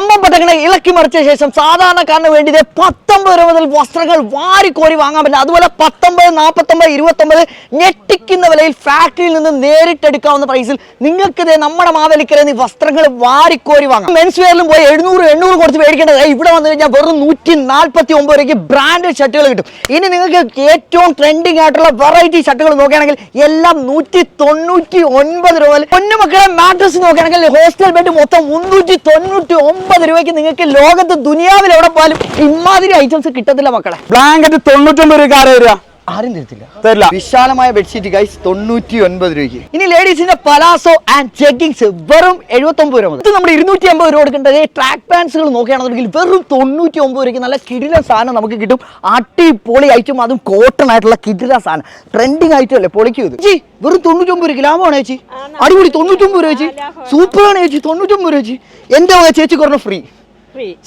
വമ്പം പട്ടങ്ങളെ ഇളക്കി മറിച്ച ശേഷം സാധാരണക്കാരന് വേണ്ടി പത്തൊമ്പത് രൂപ മുതൽ വസ്ത്രങ്ങൾ വാരിക്കോരി വാങ്ങാൻ പറ്റില്ല. അതുപോലെ പത്തൊമ്പത് നാൽപ്പത്തൊമ്പത് ഇരുപത്തൊമ്പത് ഞെട്ടിക്കുന്ന വിലയിൽ ഫാക്ടറിയിൽ നിന്ന് നേരിട്ടെടുക്കാവുന്ന പ്രൈസിൽ നിങ്ങൾക്ക് ഇതേ നമ്മുടെ മാവേലിക്കരയിൽ ഈ വസ്ത്രങ്ങൾ വാരിക്കോരി വാങ്ങാം. മെൻസ് വെയറിലും പോയി എഴുന്നൂറ് എണ്ണൂറ് കൊടുത്ത് മേടിക്കേണ്ടത്. ഇവിടെ വന്നു കഴിഞ്ഞാൽ വെറും നൂറ്റി നാൽപ്പത്തി ഒമ്പത് രൂപയ്ക്ക് ബ്രാൻഡഡ് ഷർട്ടുകൾ കിട്ടും. ഇനി നിങ്ങൾക്ക് ഏറ്റവും ട്രെൻഡിങ് ആയിട്ടുള്ള വെറൈറ്റി ഷർട്ടുകൾ നോക്കുകയാണെങ്കിൽ എല്ലാം നൂറ്റി തൊണ്ണൂറ്റി ഒൻപത് രൂപ പൊന്നുമക്കളെ മാട്രസ് നോക്കുകയാണെങ്കിൽ ഹോസ്റ്റൽ ബെഡ് മൊത്തം മുന്നൂറ്റി തൊണ്ണൂറ്റി ഒമ്പത് രൂപയ്ക്ക് നിങ്ങൾക്ക് ലോകത്ത് ദുനിയാവിൽ എവിടെ പോയാലും ഇമാതിരി ഐറ്റംസ് കിട്ടത്തില്ല മക്കളെ. ബ്ലാങ്കറ്റ് തൊണ്ണൂറ്റൊമ്പത് രൂപ ആരും തരത്തില്ല. തരില്ല. വിശാലമായ ബെഡ്ഷീറ്റ് ഗൈസ് തൊണ്ണൂറ്റി ഒൻപത് രൂപയ്ക്ക്. ഇനി ലേഡീസിന്റെ പലാസോ ആൻഡ് ചെക്കിങ്സ് വെറും എഴുപത്തി ഒമ്പത് രൂപ ഇത് നമ്മൾ ഇരുന്നൂറ്റി അമ്പത് രൂപ കൊടുക്കേണ്ടത്. ട്രാക്ക് പാൻസുകൾ നോക്കുകയാണെന്നുണ്ടെങ്കിൽ വെറും തൊണ്ണൂറ്റി ഒമ്പത് രൂപയ്ക്ക് നല്ല കിടില സാധനം നമുക്ക് കിട്ടും. അടിപൊളി ഐറ്റം അതും കോട്ടൺ ആയിട്ടുള്ള കിടില സാധനം. ട്രെൻഡിങ് ഐറ്റം അല്ലേ? പൊളിക്കും ഇത്. ചേച്ചി വെറും തൊണ്ണൂറ്റി ഒമ്പത് രൂപ ലാഭമാണ് ചേച്ചി? അടിപൊളി തൊണ്ണൂറ്റി ഒമ്പത് രൂപ ചേച്ചി. സൂപ്പറാണ് ചേച്ചി. തൊണ്ണൂറ്റി ഒമ്പത് രൂപ ചേച്ചി. എന്റെ വക ചേച്ചി കുറഞ്ഞ ഫ്രീ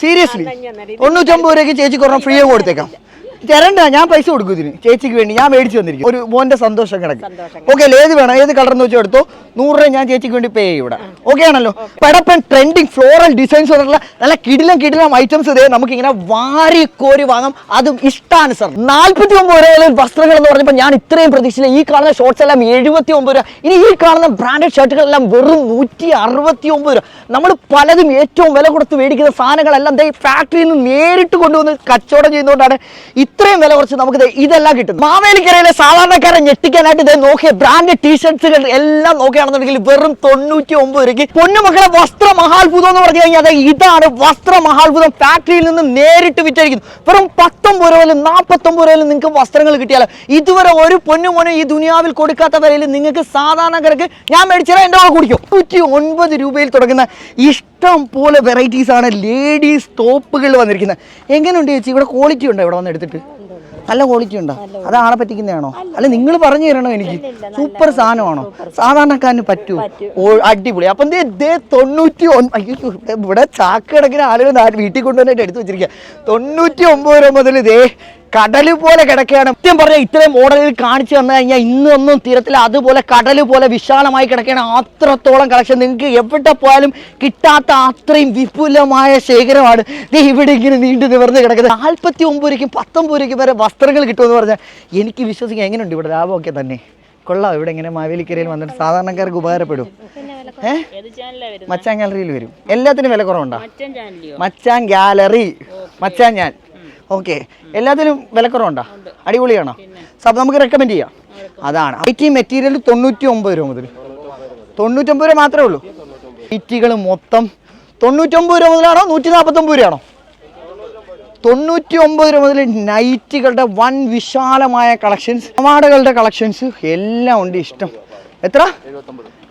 സീരിയസ്ലി തൊണ്ണൂറ്റൊമ്പത് രൂപയ്ക്ക് ചേച്ചി കുറഞ്ഞ ഫ്രീ കൊടുത്തേക്കാം. തരണ്ട ഞാൻ പൈസ കൊടുക്കും ഇതിന്. ചേച്ചിക്ക് വേണ്ടി ഞാൻ മേടിച്ചു തന്നിരിക്കും. ഒരു മോന്റെ സന്തോഷം കിടക്ക് ഓക്കെ ഏത് വേണം? ഏത് കളർ എന്ന് വെച്ചാൽ എടുത്തോ? നൂറ് രൂപ ഞാൻ ചേച്ചിക്ക് വേണ്ടി പേ ചെയ്യൂടെ ഓക്കെ ആണല്ലോ? പടപ്പൻ ട്രെൻഡിങ് ഫ്ലോറൽ ഡിസൈൻസ് പറഞ്ഞിട്ടുള്ള നല്ല കിടിലം കിടിലം ഐറ്റംസ് ഇതേ നമുക്ക് ഇങ്ങനെ വാരി കോരി വാങ്ങാം. അതും ഇഷ്ടാനുസരണം നാല്പത്തി ഒമ്പത് രൂപയിൽ വസ്ത്രങ്ങൾ എന്ന് പറഞ്ഞപ്പോൾ ഞാൻ ഇത്രയും പ്രതീക്ഷിച്ചില്ല. ഈ കാണുന്ന ഷോർട്സ് എല്ലാം എഴുപത്തി ഒമ്പത് രൂപ. ഇനി ഈ കാണുന്ന ബ്രാൻഡഡ് ഷർട്ടുകളെല്ലാം വെറും നൂറ്റി അറുപത്തി ഒമ്പത് രൂപ. നമ്മൾ പലതും ഏറ്റവും വില കൊടുത്ത് മേടിക്കുന്ന സാധനങ്ങളെല്ലാം ഫാക്ടറിയിൽ നിന്ന് നേരിട്ട് കൊണ്ടുവന്ന് കച്ചവടം ചെയ്യുന്നതുകൊണ്ടാണ് ഇത്രയും വില കുറച്ച് നമുക്ക് ഇതെല്ലാം കിട്ടും മാവേലിക്കരയിലെ സാധാരണക്കാരെ ഞെട്ടിക്കാനായിട്ട് ഇതേ നോക്കിയ ബ്രാൻഡ് ടീഷർട്സുകൾ എല്ലാം നോക്കുകയാണെന്നുണ്ടെങ്കിൽ വെറും തൊണ്ണൂറ്റി ഒമ്പത് രൂപയ്ക്ക്. പൊന്നുമക്കളെ വസ്ത്ര മഹാത്ഭുതം എന്ന് പറഞ്ഞു കഴിഞ്ഞാൽ ഇതാണ് വസ്ത്ര മഹാത്ഭുതം ഫാക്ടറിയിൽ നിന്ന് നേരിട്ട് വിറ്റഴിക്കുന്നു. വെറും പത്തൊമ്പത് രൂപയിലും നാൽപ്പത്തൊമ്പത് രൂപയിലും നിങ്ങൾക്ക് വസ്ത്രങ്ങൾ കിട്ടിയാലോ? ഇതുവരെ ഒരു പൊന്നുമോനും ഈ ദുനിയാവിൽ കൊടുക്കാത്ത വിലയിൽ നിങ്ങൾക്ക് സാധാരണക്കാർക്ക് ഞാൻ മേടിച്ചാൽ എന്റെ കൂടെ കുടിക്കും. നൂറ്റി ഒൻപത് രൂപയിൽ തുടങ്ങുന്ന ഇഷ്ടം പോലെ വെറൈറ്റീസ് ആണ് ലേഡീസ് ടോപ്പുകൾ വന്നിരിക്കുന്നത്. എങ്ങനെയുണ്ട് ചേച്ചി? ഇവിടെ ക്വാളിറ്റി ഉണ്ടോ ഇവിടെ വന്നെടുത്തിട്ട് നല്ല ക്വാളിറ്റി ഉണ്ടോ? അത് ആളെ പറ്റിക്കുന്നതാണോ? അല്ല. നിങ്ങൾ പറഞ്ഞു തരണോ എനിക്ക്? സൂപ്പർ സാധനമാണോ? സാധാരണക്കാരന് പറ്റൂ. ഓ അടിപൊളി. അപ്പം ദേ തൊണ്ണൂറ്റി അയ്യോ ഇവിടെ- ചാക്ക് കിടക്കുന്ന ആളുകൾ വീട്ടിൽ കൊണ്ടുവന്നിട്ട് എടുത്തു വെച്ചിരിക്കുക തൊണ്ണൂറ്റി ഒമ്പത് രൂപ മുതൽ ദേ കടൽ പോലെ കിടക്കുകയാണ്. സത്യം പറഞ്ഞാൽ ഇത്രയും മോഡലിൽ കാണിച്ചു തന്നു കഴിഞ്ഞാൽ ഇന്നൊന്നും തീരത്തില്ല. അതുപോലെ കടൽ പോലെ വിശാലമായി കിടക്കുകയാണ്. അത്രത്തോളം കളക്ഷൻ നിങ്ങൾക്ക് എവിടെ പോയാലും കിട്ടാത്ത അത്രയും വിപുലമായ ശേഖരമാണ്. ഇവിടെ ഇങ്ങനെ നീണ്ടു നിവർന്ന് കിടക്കുന്നത്. നാൽപ്പത്തി ഒമ്പത് രൂപയ്ക്കും പത്തൊമ്പത് രൂപയ്ക്കും വരെ വസ്ത്രങ്ങൾ കിട്ടുമെന്ന് പറഞ്ഞാൽ എനിക്ക് വിശ്വസിക്കാൻ എങ്ങനെയുണ്ട് ഇവിടെ ലാഭമൊക്കെ തന്നെ? കൊള്ളാം. ഇവിടെ ഇങ്ങനെ മാവേലിക്കരയിൽ വന്നിട്ട് സാധാരണക്കാർക്ക് ഉപകാരപ്പെടും. ഏഹ് മച്ചാൻ ഗാലറിയിൽ വരും. എല്ലാത്തിനും വില കുറവുണ്ടോ? മച്ചാൻ ഗാലറി മച്ചാൻ ഞാൻ. ഓക്കെ എല്ലാത്തിലും വിലക്കുറവുണ്ടോ? അടിപൊളിയാണോ? സബ് നമുക്ക് റെക്കമെൻഡ് ചെയ്യാം. അതാണ്. ഐ ടി മെറ്റീരിയൽ തൊണ്ണൂറ്റി ഒമ്പത് രൂപ മുതൽ തൊണ്ണൂറ്റൊമ്പത് രൂപ മാത്രമേ ഉള്ളൂ. ഐറ്റികൾ മൊത്തം തൊണ്ണൂറ്റൊമ്പത് രൂപ മുതലാണോ? നൂറ്റി നാൽപ്പത്തൊമ്പത് രൂപയാണോ? തൊണ്ണൂറ്റി ഒമ്പത് രൂപ മുതൽ നൈറ്റുകളുടെ വൻ വിശാലമായ കളക്ഷൻസ് അവാർഡുകളുടെ കളക്ഷൻസ് എല്ലാം ഉണ്ട് ഇഷ്ടം. എത്ര?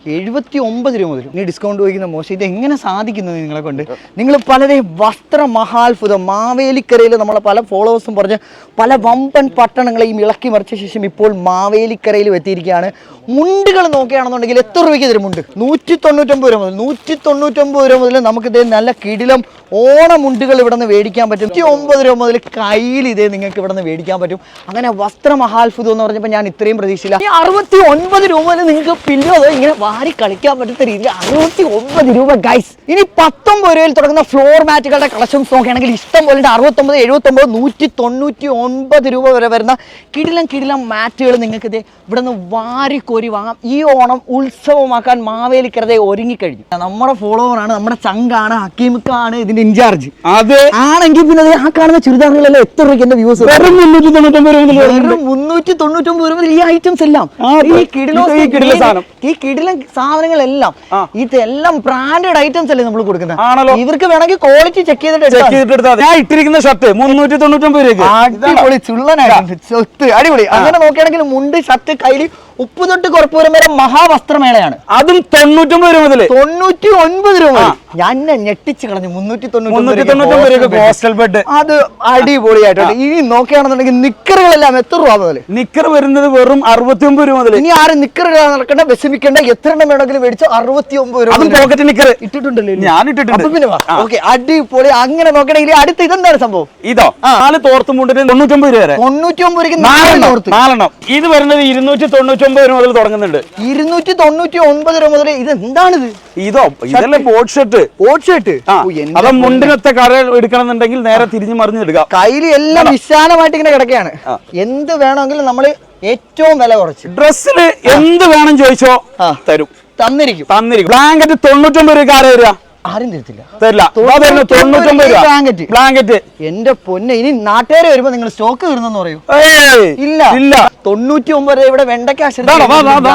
എഴുപത്തി ഒമ്പത് രൂപ മുതൽ. നീ ഡിസ്കൗണ്ട് ചോദിക്കുന്ന മോശം ഇത് എങ്ങനെ സാധിക്കുന്നത് നിങ്ങളെ കൊണ്ട്? നിങ്ങൾ പലരെ വസ്ത്ര മഹാത്ഭുതം മാവേലിക്കരയിൽ നമ്മളെ പല ഫോളോവേഴ്സും പറഞ്ഞ് പല വമ്പൻ പട്ടണങ്ങളെയും ഇളക്കി മറിച്ച ശേഷം ഇപ്പോൾ മാവേലിക്കരയിൽ എത്തിയിരിക്കുകയാണ്. മുണ്ടുകൾ നോക്കുകയാണെന്നുണ്ടെങ്കിൽ എത്ര രൂപയ്ക്ക് തരും മുണ്ട്? നൂറ്റി തൊണ്ണൂറ്റൊമ്പത് രൂപ മുതൽ. നൂറ്റി തൊണ്ണൂറ്റൊമ്പത് രൂപ മുതൽ നമുക്ക് ഇതേ നല്ല കിടിലം ഓണ മുണ്ടുകൾ ഇവിടെ നിന്ന് മേടിക്കാൻ പറ്റും. നൂറ്റി ഒമ്പത് രൂപ മുതൽ കയ്യിൽ ഇതേ നിങ്ങൾക്ക് ഇവിടെ നിന്ന് മേടിക്കാൻ പറ്റും. അങ്ങനെ വസ്ത്ര മഹാത്ഭുതം എന്ന് പറഞ്ഞപ്പോൾ ഞാൻ ഇത്രയും പ്രതീക്ഷയില്ല. അറുപത്തി ഒൻപത് രൂപ മുതൽ നിങ്ങൾക്ക് പില്ലോ ഇങ്ങനെ വാരി കളിക്കാൻ പറ്റുന്ന രീതിയിൽ അറുപത്തി ഒമ്പത് രൂപ ഗൈസ് ഇനി പത്തൊമ്പത് രൂപയിൽ തുടങ്ങുന്ന ഫ്ലോർ മാറ്റുകളുടെ കളക്ഷൻസ് നോക്കുകയാണെങ്കിൽ ഇഷ്ടം പോലെ അറുപത്തൊമ്പത് എഴുപത്തൊമ്പത് നൂറ്റി തൊണ്ണൂറ്റി ഒൻപത് രൂപ വരെ വരുന്ന കിടിലം കിടിലം മാറ്റുകൾ നിങ്ങൾക്ക് ഇത് ഇവിടെ നിന്ന് വാരിക്കോരി വാങ്ങാം. ഈ ഓണം ഉത്സവമാക്കാൻ മാവേലിക്കരതെ ഒരുങ്ങിക്കഴിഞ്ഞു. നമ്മുടെ ഫോളോവറാണ് നമ്മുടെ ചങ്കാണ് ഹക്കീമിക്കാണ് ഇതിന്റെ ഇൻചാർജ് അത്. ആണെങ്കിൽ പിന്നെ ആ കാണുന്ന ചുരിദാറുകളെല്ലാം എത്ര രൂപയ്ക്ക് എന്റെ വ്യൂസ്? മുന്നൂറ്റി മുന്നൂറ്റി തൊണ്ണൂറ്റൊമ്പത് രൂപ ഈ ഐറ്റംസ് എല്ലാം. ഈ കിടിലോ ഈ കിടിലൻ സാധനങ്ങളെല്ലാം. ഇതെല്ലാം ബ്രാൻഡഡ് ഐറ്റംസ് അല്ലേ നമ്മൾ കൊടുക്കുന്നത്? ആണല്ലോ. ഇവർക്ക് വേണമെങ്കിൽ ക്വാളിറ്റി ചെക്ക് ചെയ്തിട്ട് ചെക്ക് ചെയ്തിട്ട് ഞാൻ ഇട്ടിരിക്കുന്ന ഷർട്ട് മുന്നൂറ്റി തൊണ്ണൂറ്റൊമ്പത് രൂപ അടിപൊളി ചുള്ളനായിട്ട് അടിപൊളി. അങ്ങനെ നോക്കുകയാണെങ്കിൽ മുണ്ട് ഷർട്ട് കയ്യിൽ ഉപ്പ് തൊട്ട് കുറപ്പൂരം വരെ മഹാവസ്ത്രമേളയാണ്. അതും തൊണ്ണൂറ്റൊമ്പത് രൂപ മുതൽ തൊണ്ണൂറ്റി ഒൻപത് രൂപ ഞാൻ ഞെട്ടിച്ച് കളഞ്ഞു. മുന്നൂറ്റി രൂപ ഹോസ്റ്റൽ ബെഡ്. അത് അടിപൊളിയായിട്ടുണ്ട്. ഇനി നോക്കുകയാണെന്നുണ്ടെങ്കിൽ നിക്കറുകളെല്ലാം എത്ര രൂപ മുതൽ നിക്കർ വരുന്നത് വെറും അറുപത്തി ഒമ്പത് രൂപ മുതൽ ഇനി ആരും നിക്കറുകൾ നടക്കേണ്ട വിഷമിക്കേണ്ട. എത്ര എണ്ണം വേണമെങ്കിലും മേടിച്ചു? അറുപത്തി ഒമ്പത് രൂപ പോക്കറ്റ് നിക്കർ ഇട്ടിട്ടുണ്ടല്ലോ ഞാൻ ഇട്ടിട്ടുണ്ട്. പിന്നെ. ഓക്കെ അടിപൊളി. അങ്ങനെ നോക്കണെങ്കിൽ അടുത്ത ഇതെന്താണ് സംഭവം? ഇതോ നാല് തോർത്തും മുണ്ടിന് തൊണ്ണൂറ്റൊമ്പത് രൂപ തൊണ്ണൂറ്റി ഒമ്പത് രൂപ നാലെണ്ണം ഇത് വരുന്നത് ഇരുന്നൂറ്റി തൊണ്ണൂറ്റി തൊണ്ണൂറ്റൊമ്പത് രൂപ മുതൽ തുടങ്ങുന്നുണ്ട്. ഇരുന്നൂറ്റി തൊണ്ണൂറ്റി ഒൻപത് രൂപ മുതൽ ഇത് എന്താണിത്? ഇതോ ഇതല്ലേ ബോട്ട് ഷർട്ട് ബോട്ട് ഷർട്ട് അപ്പൊ അത് മുണ്ടിനത്തെ എടുക്കണമെന്നുണ്ടെങ്കിൽ നേരെ തിരിഞ്ഞു മറിഞ്ഞ് എടുക്കാം കയ്യിൽ എല്ലാം വിശാലമായിട്ട് ഇങ്ങനെ കിടക്കുകയാണ്. എന്ത് വേണമെങ്കിലും നമ്മൾ ഏറ്റവും വില കുറച്ച്. ഡ്രസ്സിൽ എന്ത് വേണം ചോദിച്ചോ തരും. തന്നിരിക്കും. തന്നിരിക്കും. ബ്ലാങ്കറ്റ് തൊണ്ണൂറ്റൊമ്പത് രൂപ ആരാ തരിക ആരും തരത്തില്ല. തരില്ല. തൊണ്ണൂറ്റൊമ്പത് രൂപ. ബ്ലാങ്കറ്റ് ബ്ലാങ്കറ്റ് എന്റെ പൊന്നെ ഇനി നാട്ടുകാരെ വരുമ്പോ നിങ്ങൾ സ്റ്റോക്ക് തീർന്നെന്ന് പറയൂ. ഇല്ല. ഇല്ല. തൊണ്ണൂറ്റി ഒമ്പത് രൂപ ഇവിടെ വെണ്ടയ്ക്ക ഇതാണോ? വാ, വാ, വാ.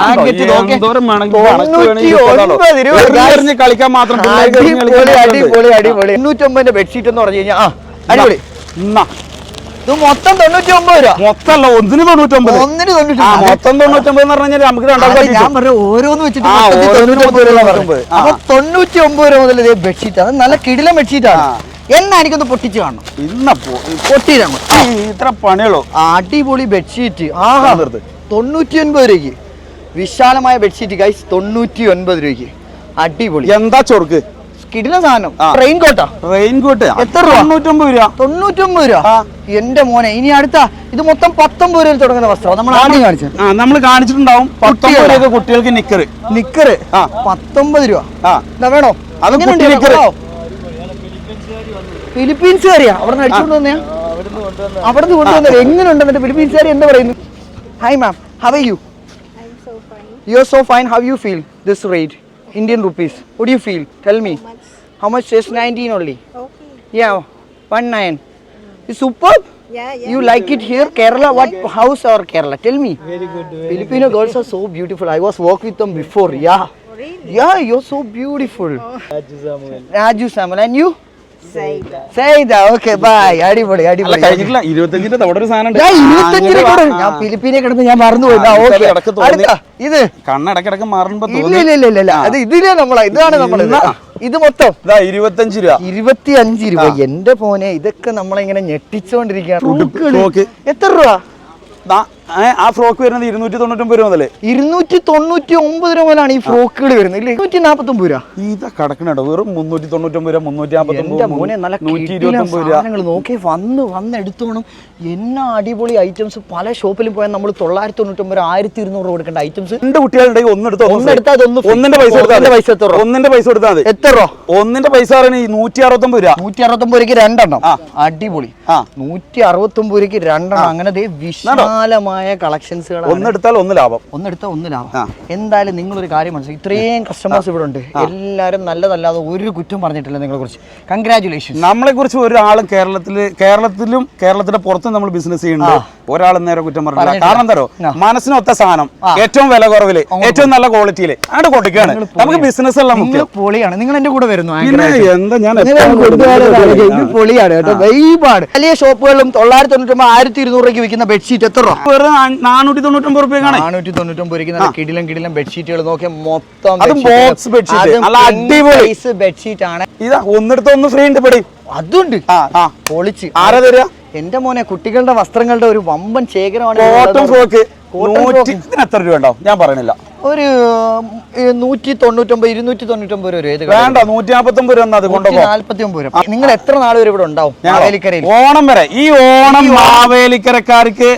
എന്തോരം വേണമെങ്കിലും കണക്ക് തൊണ്ണൂറ്റി വേണമെങ്കിൽ ഇപ്പൊ ഒൻപത് രൂപ. എറിഞ്ഞ് എറിഞ്ഞ് കളിക്കാൻ മാത്രം അടിപൊളി അടിപൊളി അടിപൊളി തൊണ്ണൂറ്റി ഒമ്പതിന്റെ ബെഡ്ഷീറ്റ് എന്ന് പറഞ്ഞു കഴിഞ്ഞാൽ അടിപൊളി. ഇത് മൊത്തം തൊണ്ണൂറ്റി ഒമ്പത് രൂപ. മൊത്തമല്ല ഒന്നിന് തൊണ്ണൂറ്റൊമ്പത് ഒന്നിന് തൊണ്ണൂറ്റി മൊത്തം തൊണ്ണൂറ്റൊമ്പത് എന്ന് പറഞ്ഞാൽ നമുക്ക് ഞാൻ പറ്റും പറഞ്ഞ ഓരോന്ന് വെച്ചിട്ട് രൂപ തൊണ്ണൂറ്റി പറഞ്ഞു. ആ. അപ്പൊ തൊണ്ണൂറ്റി ഒമ്പത് രൂപ മുതൽ ഇതേ ബെഡ്ഷീറ്റ് അത് നല്ല കിടിലം ബെഡ്ഷീറ്റാണ് എന്നാ എനിക്കൊന്ന് പൊട്ടിച്ച് കാണണം. ഇന്ന ഇത്ര പണിയുള്ളൂ. അടിപൊളി ബെഡ്ഷീറ്റ് ആഹാ. തൊണ്ണൂറ്റി ഒൻപത് രൂപയ്ക്ക്. വിശാലമായ ബെഡ്ഷീറ്റ് ഗൈസ് തൊണ്ണൂറ്റി ഒൻപത് രൂപയ്ക്ക്. അടിപൊളി. എന്താ ചൊറുക്ക്? കിടിലം സാധനം. റെയിൻ ട്രെയിൻ റെയിൻ കോട്ട് എത്ര രൂപ? തൊണ്ണൂറ്റൊമ്പത് രൂപ. തൊണ്ണൂറ്റൊമ്പത് രൂപ. എന്റെ മോനെ ഇനി അടുത്ത ഇത് മൊത്തം പത്തൊമ്പത് രൂപയിൽ തുടങ്ങുന്ന വസ്ത്രം. നമ്മൾ ആദ്യം കാണിച്ചത്. ആ നമ്മൾ കാണിച്ചിട്ടുണ്ടാവും. പത്തൊമ്പത്? രൂപ കുട്ടികൾക്ക് നിക്കർ നിക്കർ ആ. പത്തൊമ്പത് രൂപ. ആ. ഇതാ വേണോ? അത് നിക്കർ കുട്ടി? ഫിലിപ്പീൻസുകാരിയാ? അവിടെ നിന്ന് അടിച്ചുകൊണ്ട് വന്നയാ അവിടെ നിന്ന് കൊണ്ടുവന്നത്. എങ്ങനെയുണ്ട് എന്നിട്ട് ഫിലിപ്പീൻസുകാരി എന്താ പറയുന്നു? Hi ma'am how you. You are so fine how you feel this rate Indian rupees. What do you feel? Tell me. How much? How much? Just 19 only. Okay. Yeah, one nine. It's superb. Yeah, yeah. You like it here, Kerala? What house or Kerala? Tell me. Very good. Very Filipino girls are so beautiful. I was work with them before. Yeah. Oh, really? Yeah, you're so beautiful. Oh. Raju Samuel. Raju Samuel. And you? Bye. അടിപൊളി അടിപൊളി. കഴിഞ്ഞിട്ടില്ല ഇരുപത്തഞ്ചിന്റെ അവിടെ ഒരു സാധനം ഉണ്ട്. ഞാൻ ഇരുപത്തഞ്ചിനെ ഞാൻ ഫിലിപ്പീനെ കിടന്ന് മറന്നുപോയി ഇത്. മാറുമ്പോ ഇല്ല ഇല്ല ഇല്ല. അത് ഇതിലെ നമ്മളെ ഇതാണ് നമ്മൾ ഇത്. മൊത്തം. ഇരുപത്തഞ്ച് രൂപ. ഇരുപത്തി അഞ്ച് രൂപ എന്റെ പോനെ ഇതൊക്കെ നമ്മളിങ്ങനെ ഞെട്ടിച്ചോണ്ടിരിക്കുകയാണ്. എത്ര രൂപ? ആ ഫ്രോക്ക് വരുന്നത് ഇരുന്നൂറ്റി തൊണ്ണൂറ്റൊമ്പത് രൂപ മുതൽ ഇരുന്നൂറ്റി തൊണ്ണൂറ്റി ഒമ്പത് രൂപ മുതലാണ് ഈ ഫ്രോക്കുകൾ വരുന്നത്. ഇല്ലേ? ഇരുന്നൂറ്റി നാപ്പത്തി ഒമ്പത് രൂപ. ഇതാ കിടക്കണോ വെറും മുന്നൂറ്റി തൊണ്ണൂറ്റൊമ്പത് രൂപ മുന്നൂറ്റി നാപ്പത്തൊമ്പത് സാധനങ്ങൾ നോക്കി. വന്ന് വന്ന് എടുത്തോണം. എന്നാ അടിപൊളി ഐറ്റംസ് പല ഷോപ്പിലും പോയാൽ നമ്മൾ തൊള്ളായിരത്തി തൊണ്ണൂറ്റൊമ്പത് ആയിരത്തി ഇരുന്നൂറ് കൊടുക്കേണ്ട ഐറ്റംസ് രണ്ട് കുട്ടികളുണ്ടെങ്കിൽ ഒന്നെടുത്ത് ഒന്നെടുത്താൽ. ഒന്നിന്റെ പൈസ പൈസ എത്ര ഒന്നിന്റെ പൈസ കൊടുത്താൽ മതി. എത്ര രൂപ? ഒന്നിന്റെ പൈസ നൂറ്റി അറുപത്തൊമ്പത് രൂപ. നൂറ്റി അറുപത്തൊമ്പത് രൂപയ്ക്ക് രണ്ടെണ്ണം. അടിപൊളി. നൂറ്റി അറുപത്തൊമ്പത് രൂപയ്ക്ക് രണ്ടെണ്ണം. അങ്ങനെ ദേ വിശാലമായ കളക്ഷൻസുകൾ ഒന്നെടുത്താൽ ഒന്ന് ലാഭം. ഒന്നെടുത്താൽ ഒന്ന് ലാഭം. എന്തായാലും നിങ്ങളൊരു കാര്യം മനസ്സിലാക്കി. ഇത്രയും കസ്റ്റമേഴ്സ് ഇവിടെ ഉണ്ട്. എല്ലാവരും നല്ലതല്ലാതെ ഒരു കുറ്റം പറഞ്ഞിട്ടില്ല നിങ്ങളെ കുറിച്ച് കൺഗ്രാചുലേഷൻ നമ്മളെ കുറിച്ച് ഒരാൾ കേരളത്തിൽ കേരളത്തിലും കേരളത്തിന്റെ പുറത്തും നമ്മൾ ബിസിനസ് ചെയ്യുന്നുണ്ട്. ഒരാൾ നേരെ കുറ്റം പറഞ്ഞില്ല. കാരണം തരോ. മനസ്സിനൊത്ത സാധനം. ഏറ്റവും വില കുറവിൽ ഏറ്റവും നല്ല ക്വാളിറ്റിയിൽ അങ്ങോട്ട് കൊടുക്കുകയാണ് നമുക്ക് ബിസിനസ് എല്ലാം പൊളിയാണ്. നിങ്ങൾ എന്റെ കൂടെ വരുന്നു. എന്താ ഞാൻ. പൊളിയാണ് കേട്ടോ. വൈബാണ് വലിയ ഷോപ്പുകളിലും തൊള്ളായിരത്തി തൊണ്ണൂറ്റി ആയിരത്തി ഇരുന്നൂറ് രൂപയ്ക്ക് വിൽക്കുന്ന ബെഡ്ഷീറ്റ് എത്ര രൂപ? വെറും നാനൂറ്റി തൊണ്ണൂറ്റൊമ്പത് റുപ്യക്കാണ്. നാനൂറ്റി തൊണ്ണൂറ്റൊമ്പത് രൂപയ്ക്ക് കിടിലം കിടിലം ബെഡ്ഷീറ്റുകൾ. നോക്കിയാൽ മൊത്തം അതും ബോക്സ് bedsheet. നല്ല അടിപൊളി. ബെഡ്ഷീറ്റ് ആണ്. ഇതാ ഒന്നെടുത്ത് ഒന്ന് ഫ്രീ ഉണ്ട് പെടി. അതുണ്ട്. പൊളിച്ച്. ആരാ തരിക എന്റെ മോനെ കുട്ടികളുടെ വസ്ത്രങ്ങളുടെ ഒരു വമ്പൻ ശേഖരമാണ് കോട്ടൺ ഫ്രോക്ക് എത്ര രൂപ ഉണ്ടാവും? ഞാൻ പറയണില്ല. ഒരു നൂറ്റി തൊണ്ണൂറ്റൊമ്പത് ഇരുന്നൂറ്റി തൊണ്ണൂറ്റൊമ്പത് രൂപ വേണ്ട നൂറ്റി നാൽപ്പത്തൊമ്പത് രൂപ അത് കൊണ്ടുപോ നാല്പത്തി ഒമ്പത് രൂപ. നിങ്ങൾ എത്ര നാൾ വരെ ഇവിടെ ഉണ്ടാവും മാവേലിക്കരയിൽ? ഓണം വരെ. ഈ ഓണം മാവേലിക്കരക്കാർക്ക്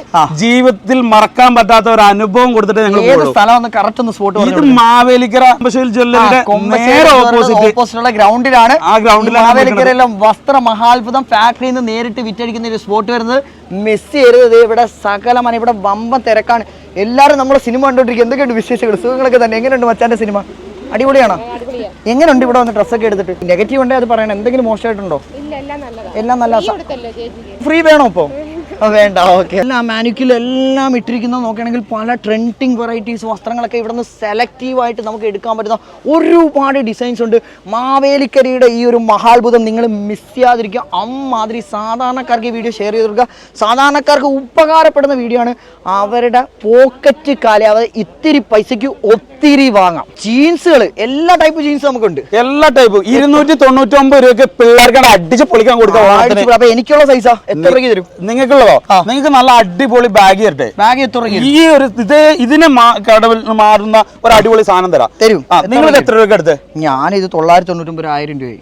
ജീവിതത്തിൽ മറക്കാൻ പറ്റാത്ത ഒരു അനുഭവം കൊടുത്തിട്ട് ഞങ്ങൾ ഏത്. സ്ഥലം ഒന്ന് കറക്റ്റ് ഒന്ന് സ്പോട്ട് ഇത് മാവേലിക്കര നേരെ ഓപ്പോസിറ്റ് ഗ്രൗണ്ടിലാണ് ആ ഗ്രൗണ്ടിൽ മാവേലിക്കരയിലെ വസ്ത്ര മഹാത്ഭുതം ഫാക്ടറിയിൽ നിന്ന് നേരിട്ട് വിറ്റഴിക്കുന്ന ഒരു സ്പോട്ട് വരുന്നത് മിസ് ചെയ്യരുത് ഇവിടെ സകലമാണ് ഇവിടെ വമ്പൻ തിരക്കാണ്. എല്ലാവരും നമ്മൾ സിനിമ കണ്ടുകൊണ്ടിരിക്കുക എന്തൊക്കെയുണ്ട് വിശേഷങ്ങൾ? സുഖങ്ങളൊക്കെ തന്നെ. എങ്ങനെയുണ്ട് മച്ചാന്റെ സിനിമ? അടിപൊളിയാണോ? എങ്ങനെയുണ്ട് ഇവിടെ വന്ന് ഡ്രസ്സൊക്കെ എടുത്തിട്ട്? നെഗറ്റീവ് ഉണ്ടെങ്കിൽ അത് പറയണം. എന്തെങ്കിലും മോശമായിട്ടുണ്ടോ? എല്ലാം നല്ല ഫ്രീ വേണോ ഇപ്പോ? ആ, വേണ്ട ഓക്കെ. എല്ലാ മാനുക്കിൽ എല്ലാം ഇട്ടിരിക്കുന്നത് നോക്കുകയാണെങ്കിൽ പല ട്രെൻഡിങ് വെറൈറ്റീസ് വസ്ത്രങ്ങളൊക്കെ ഇവിടെ നിന്ന് സെലക്റ്റീവായിട്ട് നമുക്ക് എടുക്കാൻ പറ്റുന്ന ഒരുപാട് ഡിസൈൻസ് ഉണ്ട്. മാവേലിക്കരിയുടെ ഈ ഒരു മഹാത്ഭുതം നിങ്ങൾ മിസ് ചെയ്യാതിരിക്കുക. അമ്മാതിരി സാധാരണക്കാർക്ക് ഈ വീഡിയോ ഷെയർ ചെയ്ത് കൊടുക്കുക. സാധാരണക്കാർക്ക് ഉപകാരപ്പെടുന്ന വീഡിയോ ആണ് അവരുടെ പോക്കറ്റ് കാലയാതെ ഇത്തിരി പൈസയ്ക്ക് ഒത്തിരി വാങ്ങാം. ജീൻസുകൾ എല്ലാ ടൈപ്പ് ജീൻസ് നമുക്കുണ്ട്. എല്ലാ ടൈപ്പ് ഇരുന്നൂറ്റി തൊണ്ണൂറ്റി ഒമ്പത് രൂപയ്ക്ക് പിള്ളേർക്ക് അടിച്ച് പൊളിക്കാൻ കൊടുക്കാം. അപ്പൊ എനിക്കുള്ള സൈസാ എത്ര രൂപയ്ക്ക് തരും? നിങ്ങൾക്കുള്ള ആ. നിങ്ങൾക്ക് നല്ല അടിപൊളി ബാഗ് തരട്ടെ. ബാഗ് ഈ ഒരു ഇത് ഇതിനെ കടവിൽ മാറുന്ന ഒരു അടിപൊളി സാധനം തരാം. തരും. നിങ്ങൾ? എത്ര രൂപ എടുത്ത്? ഞാൻ തൊള്ളായിരത്തി തൊണ്ണൂറ്റി ആയിരം രൂപയായി.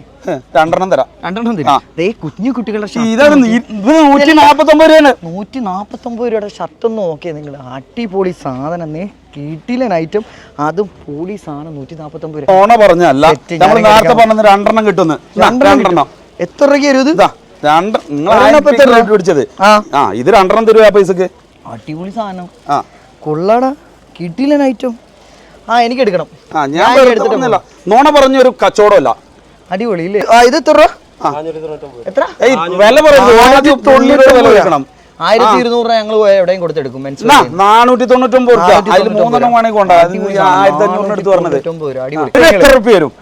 രണ്ടെണ്ണം തരാം. രണ്ടെണ്ണം ആ. തരും ദേ കുഞ്ഞു കുട്ടികളുടെ ഇതാണ് ഇത് നൂറ്റി നാപ്പത്തി ഒമ്പത് രൂപയാണ്. നൂറ്റി നാപ്പത്തൊമ്പത് രൂപയുടെ ഷർട്ട് ഒന്ന് നോക്കിയേ നിങ്ങൾ. അടിപൊളി സാധനം. കിട്ടിയില്ല ഐറ്റം അതും പൊളി സാധനം നൂറ്റി നാപ്പത്തൊമ്പത് രൂപ. ഓണ പറഞ്ഞല്ല നമ്മൾ നേരത്തെ. പറഞ്ഞത് രണ്ടെണ്ണം കിട്ടുന്നു. രണ്ടെണ്ണം എത്ര രൂപയ്ക്ക് ഇതാ? രണ്ട് നിങ്ങൾ എത്ര രൂപ? പിടിച്ചത്. ആ. ഇത് രണ്ടെണ്ണം തരുക ആ പൈസക്ക്? അടിപൊളി സാധനം. ആ. കൊള്ളാടാ. കിട്ടിയില്ല ഐറ്റം ആ എനിക്ക് എടുക്കണം. ആ ഞാൻ എടുത്തിട്ടൊന്നുമില്ല നോണ പറഞ്ഞ ഒരു കച്ചവടമല്ല. അടിപൊളി ഇല്ലേ? ആ ഇത് എത്ര? എത്ര? വില പറയുന്നത് ആയിരത്തി ഇരുന്നൂറ് രൂപ. ഞങ്ങൾ എവിടെയും കൊടുത്തെടുക്കും. നാനൂറ്റി തൊണ്ണൂറ്റൊമ്പത് രൂപ. അതിൽ മൂന്നെണ്ണം വേണമെങ്കിൽ ആയിരത്തി അഞ്ഞൂറിന് എടുത്ത് പറഞ്ഞത്. എത്ര റുപ്യ വരും?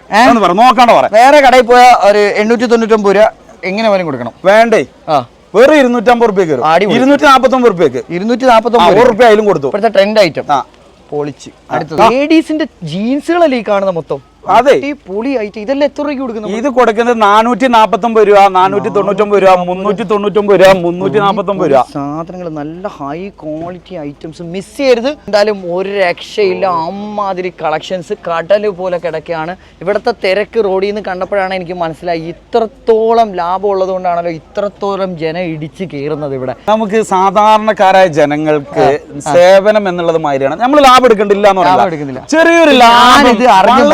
നോക്കാണ്ട് വേറെ കടയിൽ പോയാൽ ഒരു എണ്ണൂറ്റി തൊണ്ണൂറ്റൊമ്പത് രൂപ. എങ്ങനെ വേണം കൊടുക്കണം. വേണ്ടേ? ആ. വെറും ഇരുന്നൂറ്റമ്പത് റുപ്യക്ക് വരും. ഇരുന്നൂറ്റി നാപ്പത്തൊമ്പത് റുപ്യക്ക് ഇരുന്നൂറ്റി നാപ്പത്തൊമ്പത് റുപ്യ അതിലും കൊടുത്തു. ഇപ്പോഴത്തെ ട്രെൻഡ് ഐറ്റം ആ പൊളിച്ച്. അടുത്തത്. ലേഡീസിന്റെ ജീൻസുകളല്ലേ ഈ കാണുന്ന മൊത്തം? അതെ. ഈ പൊളി ഐറ്റം ഇതെല്ലാം എത്ര രൂപയ്ക്ക് ഇത് കൊടുക്കുന്നത് നാനൂറ്റി നാപ്പത്തൊമ്പത് രൂപ നാനൂറ്റി തൊണ്ണൂറ്റൊമ്പത് രൂപ മുന്നൂറ്റി തൊണ്ണൂറ്റൊമ്പത് രൂപ. മുന്നൂറ്റി നാപ്പത്തൊമ്പത് രൂപ സാധനങ്ങൾ നല്ല ഹൈ ക്വാളിറ്റി ഐറ്റംസ് മിസ് ചെയ്യരുത്. എന്തായാലും ഒരു രക്ഷയില്ല. അമ്മാതിരി കളക്ഷൻസ് കടൽ പോലെ കിടക്കുകയാണ്. ഇവിടുത്തെ തിരക്ക് റോഡിൽ നിന്ന് കണ്ടപ്പോഴാണ് എനിക്ക് മനസ്സിലായി. ഇത്രത്തോളം ലാഭം ഉള്ളത് കൊണ്ടാണല്ലോ ഇത്രത്തോളം ജനം ഇടിച്ച് കയറുന്നത് ഇവിടെ. നമുക്ക് സാധാരണക്കാരായ ജനങ്ങൾക്ക് സേവനം എന്നുള്ളത് മാതിരിയാണ് നമ്മൾ ലാഭം എടുക്കണ്ടില്ല എന്ന് ചെറിയൊരു ലാഭം ഇത് അറിഞ്ഞ്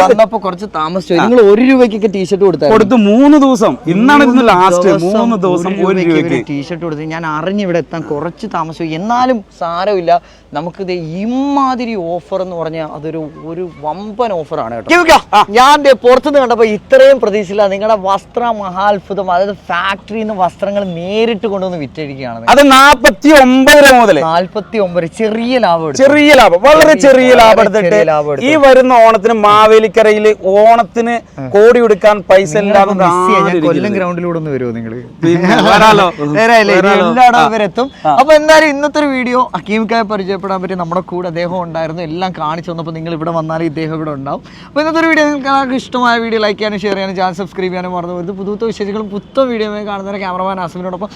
കുറച്ച് താമസിച്ചു. നിങ്ങൾ ഒരു രൂപയ്ക്കൊക്കെ ടീഷർട്ട് കൊടുത്തു കൊടുത്തു മൂന്ന് ദിവസം. ഇന്നാണ് ഇന്ന് ലാസ്റ്റ് മൂന്ന് ദിവസം ഒരു രൂപയ്ക്ക് ടീഷർട്ട് കൊടുത്ത്. ഞാൻ അറിഞ്ഞ് ഇവിടെ എത്താൻ കുറച്ച് താമസിച്ചു. എന്നാലും സാരമില്ല. നമുക്കിത് ഇമാതിരി ഓഫർ എന്ന് പറഞ്ഞാൽ അതൊരു ഒരു വമ്പൻ ഓഫറാണ് കേട്ടോ. ഞാൻ പുറത്തുനിന്ന് കണ്ടപ്പോൾ ഇത്രയും പ്രതീക്ഷയില്ല നിങ്ങളുടെ വസ്ത്ര മഹാത്ഭുതം അതായത് ഫാക്ടറിയിൽ നിന്ന് വസ്ത്രങ്ങൾ നേരിട്ട് കൊണ്ടുവന്ന് വിറ്റഴിക്കുകയാണ് അത് നാൽപ്പത്തി ഒമ്പത് രൂപ മുതൽ നാൽപ്പത്തി ഒമ്പത് ചെറിയ ലാഭം. ചെറിയ ലാഭം വളരെ ചെറിയ ലാഭം എടുത്തിട്ട് ഈ വരുന്ന ഓണത്തിന് മാവേലിക്കരയിൽ ഓണത്തിന് കോടി കൊടുക്കാൻ പൈസ കൊല്ലം. ഗ്രൗണ്ടിലൂടെ ഒന്ന് വരുമോ നിങ്ങൾ. എല്ലായിടവും ഇവരെത്തും. അപ്പൊ എന്തായാലും ഇന്നത്തെ ഒരു വീഡിയോ അക്കീംക്കായെ പരിചയപ്പെടാൻ പറ്റി നമ്മുടെ കൂടെ അദ്ദേഹം ഉണ്ടായിരുന്നു. എല്ലാം കാണിച്ചു തന്നപ്പോൾ നിങ്ങൾ ഇവിടെ വന്നാലും ഇദ്ദേഹം ഇവിടെ ഉണ്ടാവും. അപ്പോൾ ഇന്നത്തെ ഒരു വീഡിയോ നിങ്ങൾക്ക് ഇഷ്ടമായ വീഡിയോ ലൈക്ക് ചെയ്യാനും ഷെയർ ചെയ്യാനും ചാനൽ സബ്സ്ക്രൈബ് ചെയ്യാനും മറന്നു വരുന്നത് പുതുത്ത വിശേഷങ്ങളും പുത്ത വീഡിയോ കാണുന്ന ക്യാമറമാൻ ആസമിനോടൊപ്പം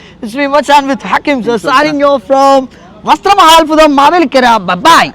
ഫ്രം വസ്ത്രമഹാത്ഭുതം മാവേലിക്കര. ബൈ